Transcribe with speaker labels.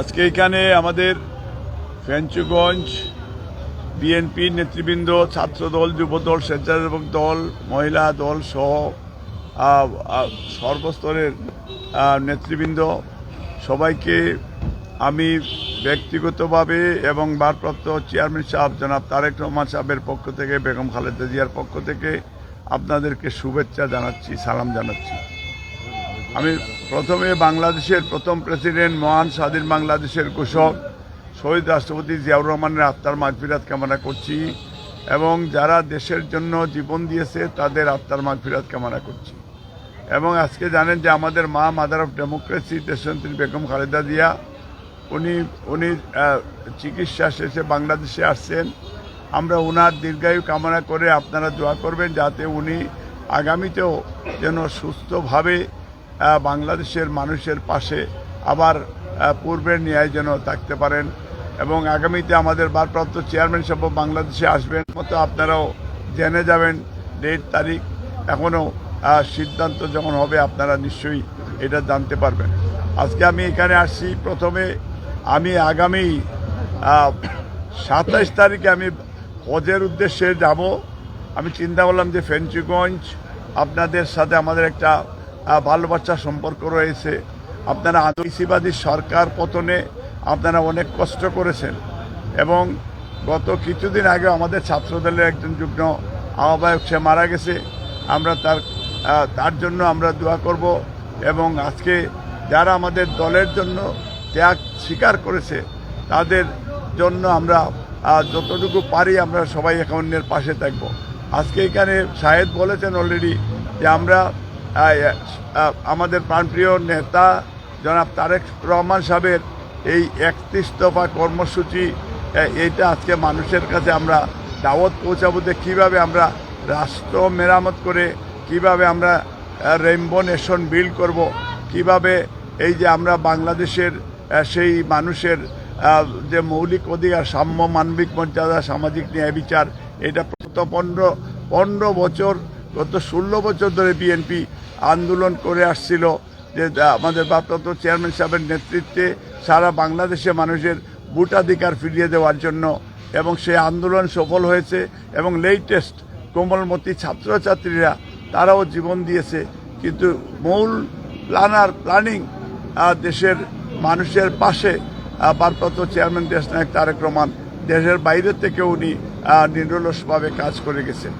Speaker 1: আজকে এখানে আমাদের ফেঞ্চুগঞ্জ বিএনপি নেতৃবৃন্দ, ছাত্রদল, যুবদল, স্বেচ্ছাসেবক দল, মহিলা দল সহ সর্বস্তরের নেতৃবৃন্দ। সবাইকে আমি ব্যক্তিগতভাবে এবং ভারপ্রাপ্ত চেয়ারম্যান সাহেব জনাব তারেক রহমান সাহেবের পক্ষ থেকে, বেগম খালেদা জিয়ার পক্ষ থেকে আপনাদেরকে শুভেচ্ছা জানাচ্ছি, সালাম জানাচ্ছি। আমি প্রথমে বাংলাদেশের প্রথম প্রেসিডেন্ট, মহান স্বাধীন বাংলাদেশের ঘোষক, শহীদ রাষ্ট্রপতি জিয়াউর রহমানের আত্মার মাগফিরাত কামনা করছি এবং যারা দেশের জন্য জীবন দিয়েছে, তাদের আত্মার মাগফিরাত কামনা করছি। এবং আজকে জানেন যে আমাদের মা, মাদার অফ ডেমোক্রেসি, দেশনেত্রী বেগম খালেদা জিয়া, উনি উনি চিকিৎসা শেষে বাংলাদেশে আসছেন। আমরা ওনার দীর্ঘায়ু কামনা করে আপনারা দোয়া করবেন যাতে উনি আগামীতেও যেন সুস্থভাবে বাংলাদেশের মানুষের পাশে আবার পূর্বের ন্যায় যেন থাকতে পারেন। এবং আগামীতে আমাদের ভারপ্রাপ্ত চেয়ারম্যান সহ বাংলাদেশে আসবেন। মতো আপনারাও জেনে যাবেন ডেট, তারিখ। এখনও সিদ্ধান্ত যখন হবে, আপনারা নিশ্চয়ই এটা জানতে পারবেন। আজকে আমি এখানে আসছি। প্রথমে আমি আগামী সাতাইশ তারিখে আমি হজের উদ্দেশ্যে যাব। আমি চিন্তা করলাম যে ফেঞ্চুগঞ্জ আপনাদের সাথে আমাদের একটা ভালোবাসার সম্পর্ক রয়েছে। আপনারা আদিবাসীবাদী সরকার পতনে আপনারা অনেক কষ্ট করেছেন। এবং গত কিছুদিন আগে আমাদের ছাত্রদলের একজন যুগ্ম আহ্বায়ক সে মারা গেছে। আমরা তার তার জন্য আমরা দোয়া করব এবং আজকে যারা আমাদের দলের জন্য ত্যাগ স্বীকার করেছে, তাদের জন্য আমরা যতটুকু পারি আমরা সবাই এক অন্যের পাশে থাকব। আজকে এখানে শাহেদ বলেছেন অলরেডি যে আমরা আমাদের প্রাণপ্রিয় নেতা জনাব তারেক রহমান সাহেবের এই একত্রিশ দফা কর্মসূচি এইটা আজকে মানুষের কাছে আমরা দাওয়াত পৌঁছাবো যে কীভাবে আমরা রাষ্ট্র মেরামত করে কীভাবে আমরা রেইনবো নেশন বিল্ড করব, কীভাবে এই যে আমরা বাংলাদেশের সেই মানুষের যে মৌলিক অধিকার, সাম্য, মানবিক মর্যাদা, সামাজিক ন্যায় বিচার, এটা পনেরো পনেরো বছর গত ষোলো বছর ধরে বিএনপি আন্দোলন করে আসছিল যে আমাদের ভারপ্রাপ্ত চেয়ারম্যান সাহেবের নেতৃত্বে সারা বাংলাদেশে মানুষের ভোটাধিকার ফিরিয়ে দেওয়ার জন্য এবং সেই আন্দোলন সফল হয়েছে এবং লেটেস্ট কোমলমতি ছাত্রছাত্রীরা তারাও জীবন দিয়েছে। কিন্তু মূল প্ল্যানার প্ল্যানিং দেশের মানুষের পাশে ভারপ্রাপ্ত চেয়ারম্যান দেশ নায়ক তারেক রহমান দেশের বাইরে থেকে উনি নিরলসভাবে কাজ করে গেছেন।